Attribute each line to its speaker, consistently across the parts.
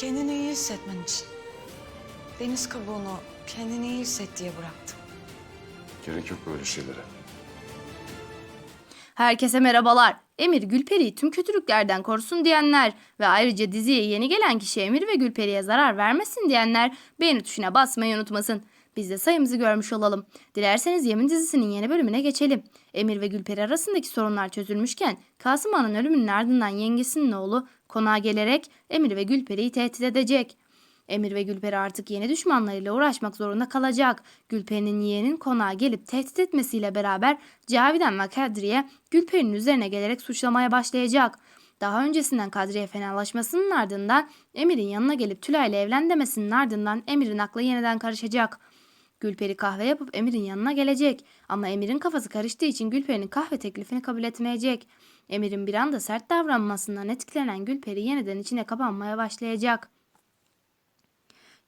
Speaker 1: Kendini iyi hissetmen için. Deniz kabuğunu kendini iyi hisset diye bıraktım.
Speaker 2: Gerek yok böyle şeylere.
Speaker 3: Herkese merhabalar. Emir Gülperi'yi tüm kötülüklerden korusun diyenler ve ayrıca diziye yeni gelen kişi Emir ve Gülperi'ye zarar vermesin diyenler beğeni tuşuna basmayı unutmasın. Biz de sayımızı görmüş olalım. Dilerseniz Yemin dizisinin yeni bölümüne geçelim. Emir ve Gülperi arasındaki sorunlar çözülmüşken Kasım Ağa'nın ölümünün ardından yengesinin oğlu konağa gelerek Emir ve Gülperi'yi tehdit edecek. Emir ve Gülperi artık yeni düşmanlarıyla uğraşmak zorunda kalacak. Gülperi'nin yeğenin konağa gelip tehdit etmesiyle beraber Cavidan ve Kadriye Gülperi'nin üzerine gelerek suçlamaya başlayacak. Daha öncesinden Kadriye fenalaşmasının ardından Emir'in yanına gelip Tülay ile evlen demesinin ardından Emir'in aklı yeniden karışacak. Gülperi kahve yapıp Emir'in yanına gelecek ama Emir'in kafası karıştığı için Gülperi'nin kahve teklifini kabul etmeyecek. Emir'in bir anda sert davranmasından etkilenen Gülperi yeniden içine kapanmaya başlayacak.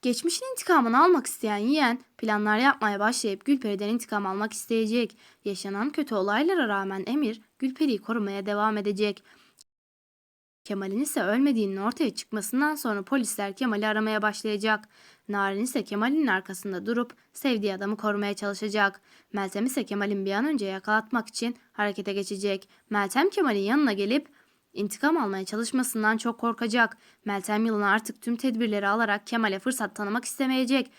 Speaker 3: Geçmişin intikamını almak isteyen yeğen planlar yapmaya başlayıp Gülperi'den intikam almak isteyecek. Yaşanan kötü olaylara rağmen Emir Gülperi'yi korumaya devam edecek. Kemal'in ise ölmediğinin ortaya çıkmasından sonra polisler Kemal'i aramaya başlayacak. Narin ise Kemal'in arkasında durup sevdiği adamı korumaya çalışacak. Meltem ise Kemal'in bir an önce yakalatmak için harekete geçecek. Meltem Kemal'in yanına gelip İntikam almaya çalışmasından çok korkacak. Meltem Yılan artık tüm tedbirleri alarak Kemal'e fırsat tanımak istemeyecek.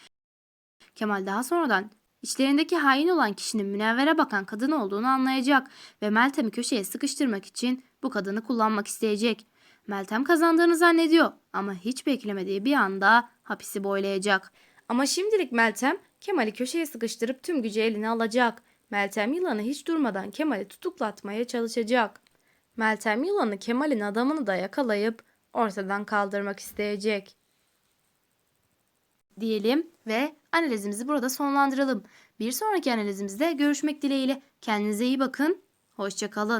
Speaker 3: Kemal daha sonradan içlerindeki hain olan kişinin münevvere bakan kadın olduğunu anlayacak ve Meltem'i köşeye sıkıştırmak için bu kadını kullanmak isteyecek. Meltem kazandığını zannediyor ama hiç beklemediği bir anda hapisi boylayacak. Ama şimdilik Meltem Kemal'i köşeye sıkıştırıp tüm gücü eline alacak. Meltem yılanı hiç durmadan Kemal'i tutuklatmaya çalışacak. Meltem yılanı Kemal'in adamını da yakalayıp ortadan kaldırmak isteyecek. Diyelim ve analizimizi burada sonlandıralım. Bir sonraki analizimizde görüşmek dileğiyle. Kendinize iyi bakın. Hoşçakalın.